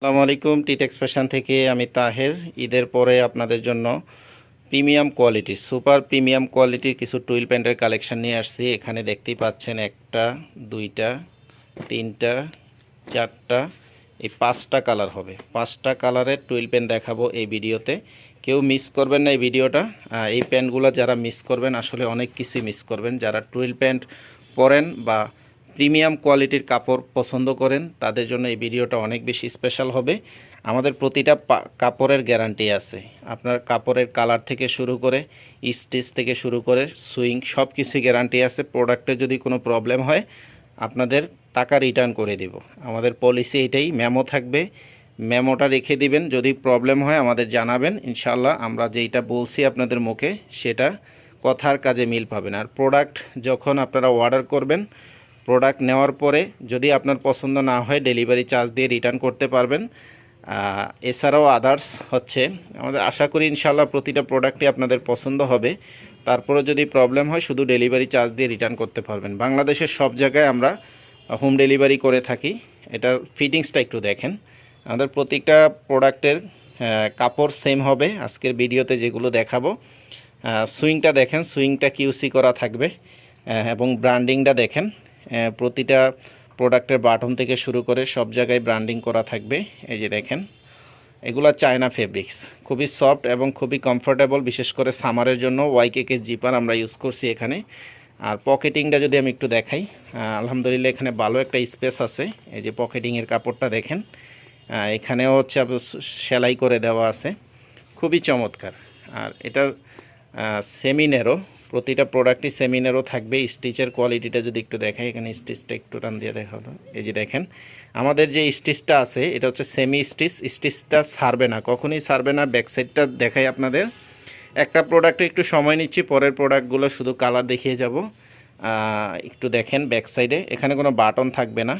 আসসালামু আলাইকুম টিটেক্স ফ্যাশন থেকে আমি তাহের। ঈদের পরে আপনাদের জন্য প্রিমিয়াম কোয়ালিটির সুপার প্রিমিয়াম কোয়ালিটির কিছু টুইল প্যান্টের কালেকশন নিয়ে আসছি। এখানে দেখতেই পাচ্ছেন একটা, দুইটা, তিনটা, চারটা, এই পাঁচটা কালার হবে। পাঁচটা কালারের টুইল প্যান্ট দেখাবো এই ভিডিওতে। কেউ মিস করবেন না এই ভিডিওটা। এই প্যান্টগুলো যারা মিস করবেন, আসলে অনেক কিছুই মিস করবেন। যারা টুইল প্যান্ট পরেন বা প্রিমিয়াম কোয়ালিটির কাপড় পছন্দ করেন, তাদের জন্য এই ভিডিওটা অনেক বেশি স্পেশাল হবে। আমাদের প্রতিটা কাপড়ের গ্যারান্টি আছে। আপনার কাপড়ের কালার থেকে শুরু করে স্টিচ থেকে শুরু করে সুইং সব কিছুই গ্যারান্টি আছে। প্রোডাক্টে যদি কোনো প্রবলেম হয়, আপনাদের টাকা রিটার্ন করে দেব। আমাদের পলিসি এটাই মেমো থাকবে। মেমোটা রেখে দিবেন। যদি প্রবলেম হয়, আমাদের জানাবেন। ইনশাল্লাহ আমরা যেইটা বলছি আপনাদের মুখে, সেটা কথার কাজে মিল পাবেন আর প্রোডাক্ট যখন আপনারা অর্ডার করবেন প্রোডাক্ট নেওয়ার পরে যদি আপনার পছন্দ না হয় ডেলিভারি চার্জ দিয়ে রিটার্ন করতে পারবেন। এছাড়াও আদার্স হচ্ছে, আমাদের আশা করি ইনশাল্লাহ প্রতিটা প্রোডাক্টই আপনাদের পছন্দ হবে। তারপরে যদি প্রবলেম হয়, শুধু ডেলিভারি চার্জ দিয়ে রিটার্ন করতে পারবেন। বাংলাদেশের সব জায়গায় আমরা হোম ডেলিভারি করে থাকি। এটার ফিটিংসটা একটু দেখেন। আমাদের প্রত্যেকটা প্রোডাক্টের কাপড় সেম হবে। আজকের ভিডিওতে যেগুলো দেখাবো সুইংটা দেখেন। সুইংটা কিউসি করা থাকবে এবং ব্র্যান্ডিংটা দেখেন। প্রতিটা প্রোডাক্টের বাটন থেকে শুরু করে সব জায়গায় ব্র্যান্ডিং করা থাকবে। এই যে দেখেন, এগুলো চায়না ফেব্রিক্স খুবই সফট এবং খুবই কমফোর্টেবল বিশেষ করে সামারের জন্য ওয়াইকেকে জিপার আমরা ইউজ করছি এখানে। আর পকেটিংটা যদি আমি একটু দেখাই আলহামদুলিল্লাহ এখানে ভালো একটা স্পেস আছে। এই যে পকেটিংয়ের কাপড়টা দেখেন এখানেও হচ্ছে সেলাই করে দেওয়া আছে। খুবই চমৎকার। আর এটার সেমিনেরও প্রতিটা প্রোডাক্টই সেমিনারও থাকবে। স্টিচের কোয়ালিটিটা যদি একটু দেখাই, এখানে স্টিচটা একটু টান দিয়ে দেখা হলো এই যে দেখেন, আমাদের যে স্টিচটা আছে, এটা হচ্ছে সেমি স্টিচ স্টিচটা সারবে না, কখনোই সারবে না। ব্যাক সাইডটা দেখাই আপনাদের। একটা প্রোডাক্টে একটু সময় নিচ্ছি, পরের প্রোডাক্টগুলো শুধু কালার দেখিয়ে যাব। একটু দেখেন ব্যাক সাইডে এখানে কোনো বাটন থাকবে না।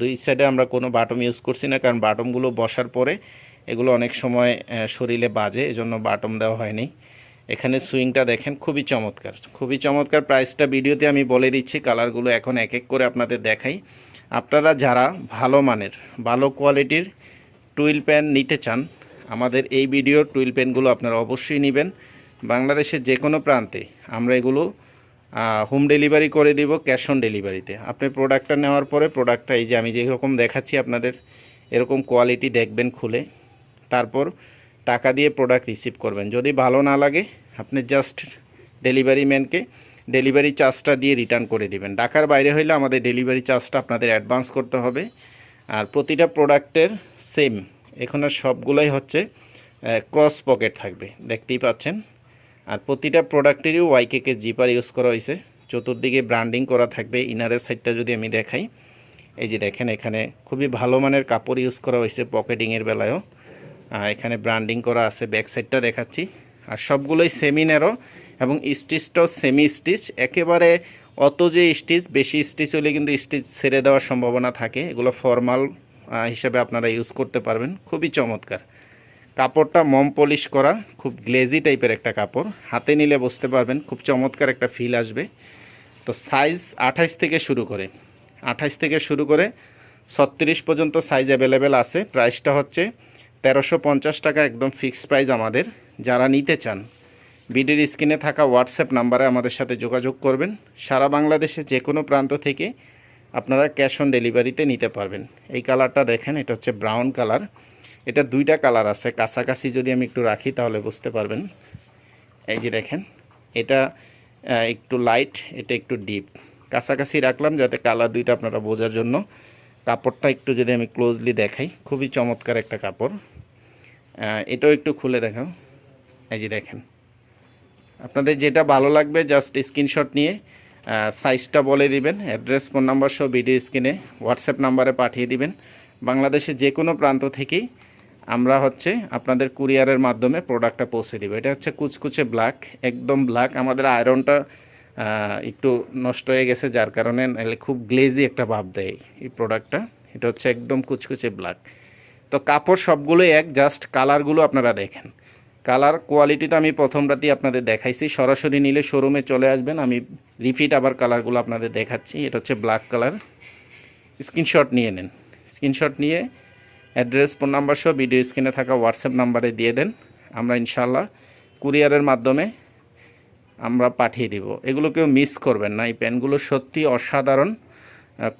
দুই সাইডে আমরা কোনো বাটম ইউজ করছি না, কারণ বাটমগুলো বসার পরে এগুলো অনেক সময় শরীরে বাজে, এজন্য বাটম দেওয়া হয়নি। এখানে সুইংটা দেখেন, খুবই চমৎকার। খুবই চমৎকার প্রাইসটা ভিডিওতে আমি বলে দিচ্ছি, কালারগুলো এখন এক এক করে আপনাদের দেখাই। আপনারা যারা ভালো মানের, ভালো কোয়ালিটির টুইল প্যান নিতে চান, আমাদের এই ভিডিওর টুইল প্যানগুলো আপনারা অবশ্যই নেবেন। বাংলাদেশের যে কোনো প্রান্তে আমরা এগুলো হোম ডেলিভারি করে দিব, ক্যাশ অন ডেলিভারিতে। আপনি প্রোডাক্টটা নেওয়ার পরে, প্রোডাক্টটা এই যে আমি যেরকম দেখাচ্ছি আপনাদের, এরকম কোয়ালিটি দেখবেন খুলে। তারপর টাকা দিয়ে প্রোডাক্ট রিসিভ করবেন। যদি ভালো না লাগে, আপনি জাস্ট ডেলিভারি ম্যানকে ডেলিভারি চার্জটা দিয়ে রিটার্ন করে দিবেন। ঢাকার বাইরে হইলে আমাদের ডেলিভারি চার্জটা আপনাদের অ্যাডভান্স করতে হবে। আর প্রতিটা প্রোডাক্টের সেম এখানে সবগুলোই হচ্ছে ক্রস পকেট থাকবে। দেখতেই পাচ্ছেন? আর প্রতিটা প্রোডাক্টেরই ওয়াইকেকে জিপার ইউজ করা হয়েছে চতুর্দিকে ব্র্যান্ডিং করা থাকবে। ইনারের সাইডটা যদি আমি দেখাই, এই যে দেখেন এখানে খুবই ভালো মানের কাপড় ইউজ করা হয়েছে পকেটিংয়ের বেলায়ও। এখানে ব্র্যান্ডিং করা আছে ব্যাক সাইডটা দেখাচ্ছি। আর সবগুলোই সেমি ন্যারো এবং স্টিচটাও সেমি স্টিচ একেবারে অত যে স্টিচ বেশি স্টিচ হলে কিন্তু স্টিচ ছেড়ে দেওয়ার সম্ভাবনা থাকে। এগুলো ফর্মাল হিসেবে আপনারা ইউজ করতে পারবেন। খুবই চমৎকার। কাপড়টা মম পলিশ করা, খুব গ্লেজি টাইপের একটা কাপড়। হাতে নিলে বুঝতে পারবেন, খুব চমৎকার একটা ফিল আসবে। তো সাইজ আঠাইশ থেকে শুরু করে আঠাইশ থেকে শুরু করে ছত্রিশ পর্যন্ত সাইজ অ্যাভেলেবেল আছে। প্রাইসটা হচ্ছে তেরোশো পঞ্চাশ টাকা একদম ফিক্সড প্রাইস আমাদের। যারা নিতে চান, বিডির স্ক্রিনে থাকা হোয়াটসঅ্যাপ নাম্বারে আমাদের সাথে যোগাযোগ করবেন। সারা বাংলাদেশে যে কোনো প্রান্ত থেকে আপনারা ক্যাশ অন ডেলিভারিতে নিতে পারবেন। এই কালারটা দেখেন, এটা হচ্ছে ব্রাউন কালার এটা দুইটা কালার আছে। কাছাকাছি যদি আমি একটু রাখি তাহলে বুঝতে পারবেন। এই যে দেখেন, এটা একটু লাইট এটা একটু ডিপ কাছাকাছি রাখলাম যাতে কালার দুইটা আপনারা বোঝার জন্য কাপড়টা একটু যদি আমি ক্লোজলি দেখাই, খুবই চমৎকার একটা কাপড়। এটাও একটু খুলে দেখাও। এই যে দেখেন। আপনাদের যেটা ভালো লাগবে জাস্ট স্ক্রিনশট নিয়ে সাইজটা বলে দিবেন অ্যাড্রেস ফোন নাম্বার সহ ভিডিও স্ক্রিনে হোয়াটসঅ্যাপ নাম্বারে পাঠিয়ে দিবেন। বাংলাদেশের যে কোনো প্রান্ত থেকেই আমরা হচ্ছে আপনাদের কুরিয়ারের মাধ্যমে প্রোডাক্টটা পৌঁছে দিব। এটা হচ্ছে কুচকুচে ব্ল্যাক একদম ব্ল্যাক আমাদের আয়রনটা একটু নষ্ট হয়ে গেছে, যার কারণে নাহলে খুব গ্লেজি একটা ভাব দেয় এই প্রোডাক্টটা এটা হচ্ছে একদম কুচকুচে ব্ল্যাক তো কাপড় সবগুলোই এক জাস্ট কালারগুলো আপনারা দেখেন। কালার কোয়ালিটি তো আমি প্রথম রাতেই আপনাদের দেখাইছি। সরাসরি নিলে শোরুমে চলে আসবেন। আমি রিপিট আবার কালারগুলো আপনাদের দেখাচ্ছি। এটা হচ্ছে ব্ল্যাক কালার স্ক্রিনশট নিয়ে নেন। স্ক্রিনশট নিয়ে অ্যাড্রেস ফোন নাম্বার সহ ভিডিও স্ক্রিনে থাকা হোয়াটসঅ্যাপ নাম্বারে দিয়ে দেন। আমরা ইনশাল্লাহ কুরিয়ারের মাধ্যমে আমরা পাঠিয়ে দিব। এগুলো কেউ মিস করবেন না। এই প্যান্টগুলো সত্যি অসাধারণ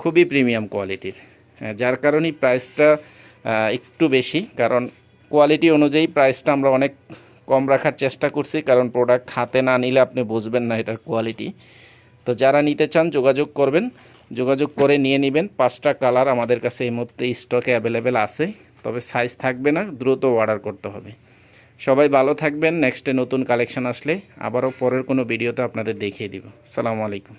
খুবই প্রিমিয়াম কোয়ালিটির যার কারণেই প্রাইসটা একটু বেশি। কারণ কোয়ালিটি অনুযায়ী প্রাইসটা আমরা অনেক কম রাখার চেষ্টা করছি। কারণ প্রোডাক্ট হাতে না নিলে আপনি বুঝবেন না এটার কোয়ালিটি তো যারা নিতে চান যোগাযোগ করবেন। যোগাযোগ করে নিয়ে নেবেন। পাঁচটা কালার আমাদের কাছে এই মুহূর্তে স্টকে অ্যাভেলেবেল আছে। তবে সাইজ থাকবে না, দ্রুত অর্ডার করতে হবে। সবাই ভালো থাকবেন নেক্সটে নতুন কালেকশন আসলে আবারও পরের কোনো ভিডিওতে আপনাদের দেখিয়ে দিব। সালামু আলাইকুম।